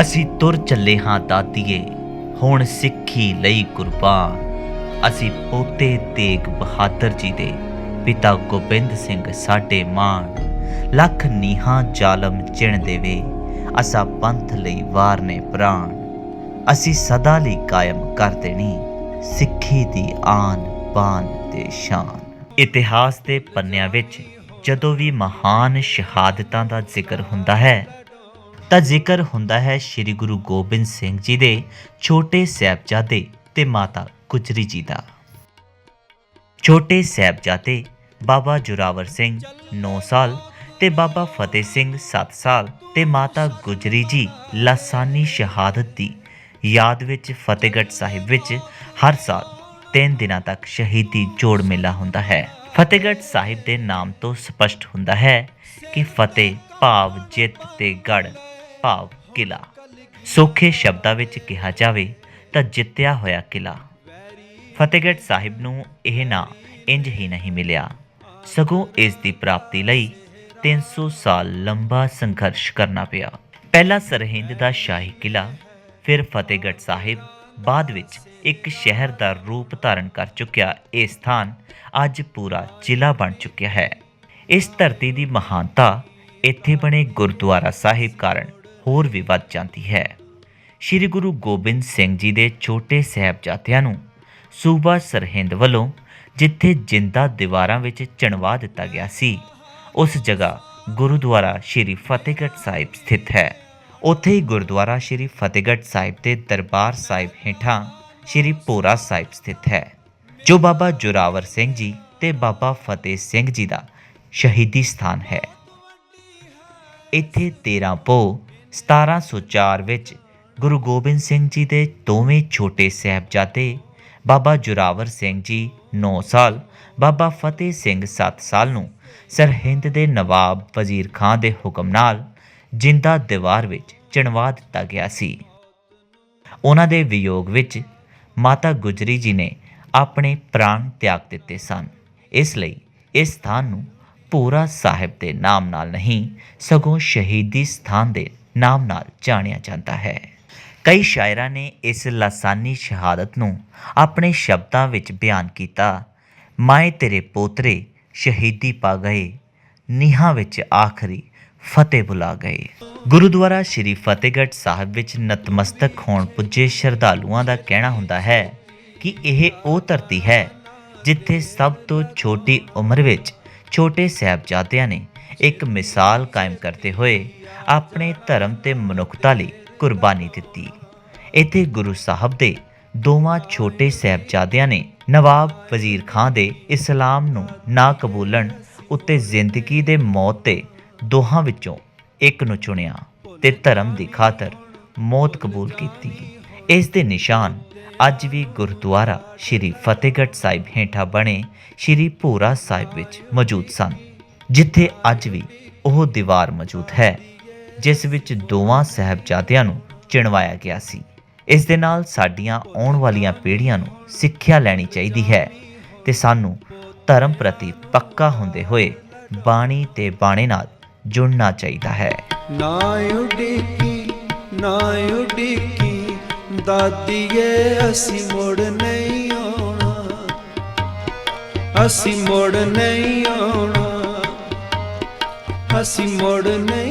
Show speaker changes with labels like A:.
A: ਅਸੀਂ ਤੁਰ ਚੱਲੇ ਹਾਂ ਦਾਤੀਏ ਹੁਣ ਸਿੱਖੀ ਲਈ ਕੁਰਬਾਨ ਅਸੀਂ ਪੋਤੇ ਤੇਗ ਬਹਾਦਰ ਜੀ ਦੇ ਪਿਤਾ ਗੋਬਿੰਦ ਸਿੰਘ ਸਾਡੇ ਮਾਣ। ਲੱਖ ਨੀਹਾਂ ਜ਼ਾਲਮ ਚਿਣ ਦੇਵੇ, ਅਸਾਂ ਪੰਥ ਲਈ ਵਾਰ ਨੇ ਪ੍ਰਾਣ। ਅਸੀਂ ਸਦਾ ਲਈ ਕਾਇਮ ਕਰ ਦੇਣੀ, ਸਿੱਖੀ ਦੀ ਆਨ ਬਾਨ ਤੇ ਸ਼ਾਨ। ਇਤਿਹਾਸ ਦੇ ਪੰਨਿਆਂ ਵਿੱਚ ਜਦੋਂ ਵੀ ਮਹਾਨ ਸ਼ਹਾਦਤਾਂ ਦਾ ਜ਼ਿਕਰ ਹੁੰਦਾ ਹੈ ਤਾਂ ਜ਼ਿਕਰ ਹੁੰਦਾ ਹੈ ਸ੍ਰੀ ਗੁਰੂ ਗੋਬਿੰਦ ਸਿੰਘ ਜੀ ਦੇ ਛੋਟੇ ਸਾਹਿਬਜ਼ਾਦੇ ਤੇ ਮਾਤਾ ਗੁਜਰੀ ਜੀ ਦਾ। ਛੋਟੇ ਸਾਹਿਬਜ਼ਾਦੇ ਬਾਬਾ ਜੁਰਾਵਰ ਸਿੰਘ 9 ਸਾਲ ਤੇ ਬਾਬਾ ਫਤਿਹ ਸਿੰਘ 7 ਸਾਲ ਤੇ ਮਾਤਾ ਗੁਜਰੀ ਜੀ ਲਾਸਾਨੀ ਸ਼ਹਾਦਤ ਦੀ ਯਾਦ ਵਿੱਚ ਫਤਿਹਗੜ੍ਹ ਸਾਹਿਬ ਵਿੱਚ ਹਰ ਸਾਲ 3 ਦਿਨਾਂ ਤੱਕ ਸ਼ਹੀਦੀ ਜੋੜ ਮੇਲਾ ਹੁੰਦਾ ਹੈ। ਫਤਿਹਗੜ੍ਹ ਸਾਹਿਬ ਦੇ ਨਾਮ ਤੋਂ ਸਪਸ਼ਟ ਹੁੰਦਾ ਹੈ ਕਿ ਫਤਿਹ, ਭਾਵ, ਜਿੱਤ ਤੇ ਗੜ ਭਾਵ ਕਿਲਾ। ਸੌਖੇ ਸ਼ਬਦਾਂ ਵਿੱਚ ਕਿਹਾ ਜਾਵੇ ਤਾਂ ਜਿੱਤਿਆ ਹੋਇਆ ਕਿਲਾ। ਫਤਿਹਗੜ੍ਹ ਸਾਹਿਬ ਨੂੰ ਇਹ ਨਾਂ ਇੰਜ ਹੀ ਨਹੀਂ ਮਿਲਿਆ। ਸਗੋਂ ਇਸ ਦੀ ਪ੍ਰਾਪਤੀ ਲਈ 300 ਸਾਲ ਲੰਬਾ ਸੰਘਰਸ਼ ਕਰਨਾ ਪਿਆ। ਪਹਿਲਾ ਸਰਹਿੰਦ ਦਾ ਸ਼ਾਹੀ ਕਿਲਾ, ਫਿਰ ਫਤਿਹਗੜ੍ਹ ਸਾਹਿਬ, ਬਾਅਦ ਵਿੱਚ ਇੱਕ ਸ਼ਹਿਰ ਦਾ ਰੂਪ ਧਾਰਨ ਕਰ ਚੁੱਕਿਆ ਇਹ ਸਥਾਨ ਅੱਜ ਪੂਰਾ ਜ਼ਿਲ੍ਹਾ ਬਣ ਚੁੱਕਿਆ ਹੈ। ਇਸ ਧਰਤੀ ਦੀ ਮਹਾਨਤਾ ਇੱਥੇ ਬਣੇ ਗੁਰਦੁਆਰਾ ਸਾਹਿਬ ਕਾਰਨ ਹੋਰ ਵੀ ਵੱਧ ਜਾਂਦੀ ਹੈ। ਸ੍ਰੀ ਗੁਰੂ ਗੋਬਿੰਦ ਸਿੰਘ ਜੀ ਦੇ ਛੋਟੇ ਸਾਹਿਬਜ਼ਾਦਿਆਂ ਨੂੰ ਸੂਬਾ ਸਰਹਿੰਦ ਵੱਲੋਂ ਜਿੱਥੇ ਜਿੰਦਾ ਦੀਵਾਰਾਂ ਵਿੱਚ ਚਣਵਾ ਦਿੱਤਾ ਗਿਆ ਸੀ, ਉਸ ਜਗ੍ਹਾ ਗੁਰਦੁਆਰਾ ਸ੍ਰੀ ਫਤਿਹਗੜ੍ਹ ਸਾਹਿਬ ਸਥਿਤ ਹੈ। ਉੱਥੇ ਹੀ ਗੁਰਦੁਆਰਾ ਸ੍ਰੀ ਫਤਿਹਗੜ੍ਹ ਸਾਹਿਬ ਦੇ ਦਰਬਾਰ ਸਾਹਿਬ ਹੇਠਾਂ ਸ੍ਰੀ ਭੋਰਾ ਸਾਹਿਬ ਸਥਿਤ ਹੈ, ਜੋ ਬਾਬਾ ਜੋਰਾਵਰ ਸਿੰਘ ਜੀ ਤੇ ਬਾਬਾ ਫਤਿਹ ਸਿੰਘ ਜੀ ਦਾ ਸ਼ਹੀਦੀ ਸਥਾਨ ਹੈ। ਇੱਥੇ 13 ਪੋ 1704 ਵਿੱਚ ਗੁਰੂ ਗੋਬਿੰਦ ਸਿੰਘ ਜੀ ਦੇ ਦੋਵੇਂ ਛੋਟੇ ਸਾਹਿਬਜ਼ਾਦੇ ਬਾਬਾ ਜੁਰਾਵਰ ਸਿੰਘ ਜੀ 9 ਸਾਲ, ਬਾਬਾ ਫਤਿਹ ਸਿੰਘ 7 ਸਾਲ ਨੂੰ ਸਰਹਿੰਦ ਦੇ ਨਵਾਬ ਵਜ਼ੀਰ ਖਾਨ ਦੇ ਹੁਕਮ ਨਾਲ ਜਿੰਦਾ ਦੀਵਾਰ ਵਿੱਚ ਚਣਵਾ ਦਿੱਤਾ ਗਿਆ ਸੀ। ਉਹਨਾਂ ਦੇ ਵਿਯੋਗ ਵਿੱਚ ਮਾਤਾ ਗੁਜਰੀ ਜੀ ਨੇ ਆਪਣੇ ਪ੍ਰਾਣ ਤਿਆਗ ਦਿੱਤੇ ਸਨ। ਇਸ ਲਈ ਇਸ ਸਥਾਨ ਨੂੰ ਪੂਰਾ ਸਾਹਿਬ ਦੇ ਨਾਮ ਨਾਲ ਨਹੀਂ, ਸਗੋਂ ਸ਼ਹੀਦੀ ਸਥਾਨ ਦੇ ਨਾਮ ਨਾਲ ਜਾਣਿਆ ਜਾਂਦਾ ਹੈ। ਕਈ ਸ਼ਾਇਰਾਂ ਨੇ ਇਸ ਲਾਸਾਨੀ ਸ਼ਹਾਦਤ ਨੂੰ ਆਪਣੇ ਸ਼ਬਦਾਂ ਵਿੱਚ ਬਿਆਨ ਕੀਤਾ, ਮਾਏ ਤੇਰੇ ਪੋਤਰੇ ਸ਼ਹੀਦੀ ਪਾ ਗਏ, ਨੀਹਾਂ ਵਿੱਚ ਆਖਰੀ ਫਤਿਹ ਬੁਲਾ ਗਏ। ਗੁਰਦੁਆਰਾ ਸ੍ਰੀ ਫਤਿਹਗੜ੍ਹ ਸਾਹਿਬ ਵਿੱਚ ਨਤਮਸਤਕ ਹੋਣ ਪੁੱਜੇ ਸ਼ਰਧਾਲੂਆਂ ਦਾ ਕਹਿਣਾ ਹੁੰਦਾ ਹੈ ਕਿ ਇਹ ਉਹ ਧਰਤੀ ਹੈ ਜਿੱਥੇ ਸਭ ਤੋਂ ਛੋਟੀ ਉਮਰ ਵਿੱਚ ਛੋਟੇ ਸਾਹਿਬਜ਼ਾਦਿਆਂ ਨੇ ਇੱਕ ਮਿਸਾਲ ਕਾਇਮ ਕਰਦੇ ਹੋਏ ਆਪਣੇ ਧਰਮ ਤੇ ਮਨੁੱਖਤਾ ਲਈ ਕੁਰਬਾਨੀ ਦਿੱਤੀ। ਇੱਥੇ ਗੁਰੂ ਸਾਹਿਬ ਦੇ ਦੋਵਾਂ ਛੋਟੇ ਸਾਹਿਬਜ਼ਾਦਿਆਂ ਨੇ ਨਵਾਬ ਵਜ਼ੀਰ ਖਾਨ ਦੇ ਇਸਲਾਮ ਨੂੰ ਨਾ ਕਬੂਲਣ ਉੱਤੇ ਜ਼ਿੰਦਗੀ ਦੇ ਮੌਤ ਤੇ ਦੋਹਾਂ ਵਿੱਚੋਂ ਇੱਕ ਨੂੰ ਚੁਣਿਆ ਤੇ ਧਰਮ ਦੀ ਖਾਤਰ ਮੌਤ ਕਬੂਲ ਕੀਤੀ। ਇਸ ਦੇ ਨਿਸ਼ਾਨ ਅੱਜ ਵੀ ਗੁਰਦੁਆਰਾ ਸ੍ਰੀ ਫਤਿਹਗੜ੍ਹ ਸਾਹਿਬ ਹੇਠਾਂ ਬਣੇ ਸ੍ਰੀ ਭੂਰਾ ਸਾਹਿਬ ਵਿੱਚ ਮੌਜੂਦ ਸਨ। ਜਿੱਥੇ ਅੱਜ ਵੀ ਉਹ ਦੀਵਾਰ ਮੌਜੂਦ ਹੈ, ਜਿਸ ਵਿੱਚ ਦੋਵਾਂ ਸਾਹਿਬਜ਼ਾਦਿਆਂ ਨੂੰ ਚਿਣਵਾਇਆ ਗਿਆ ਸੀ। ਇਸ ਦੇ ਨਾਲ ਸਾਡੀਆਂ ਆਉਣ ਵਾਲੀਆਂ ਪੀੜ੍ਹੀਆਂ ਨੂੰ ਸਿੱਖਿਆ ਲੈਣੀ ਚਾਹੀਦੀ ਹੈ ਤੇ ਸਾਨੂੰ ਧਰਮ ਪ੍ਰਤੀ ਪੱਕਾ ਹੁੰਦੇ ਹੋਏ ਬਾਣੀ ਤੇ ਬਾਣੇ ਨਾਲ ਜੁੜਨਾ ਚਾਹੀਦਾ ਹੈ।
B: ਨਾ ਉਡੀਕੀ ਨਾ ਉਡੀਕੀ ਦਾਦੀਏ, ਅਸੀਂ ਮੁੜ ਨਹੀਂ ਆਉਣਾ। ਅਸੀਂ ਮੁੜ ਨਹੀਂ ਆਉਣਾ। ਅਸੀਂ ਮੁੜ ਨਹੀਂ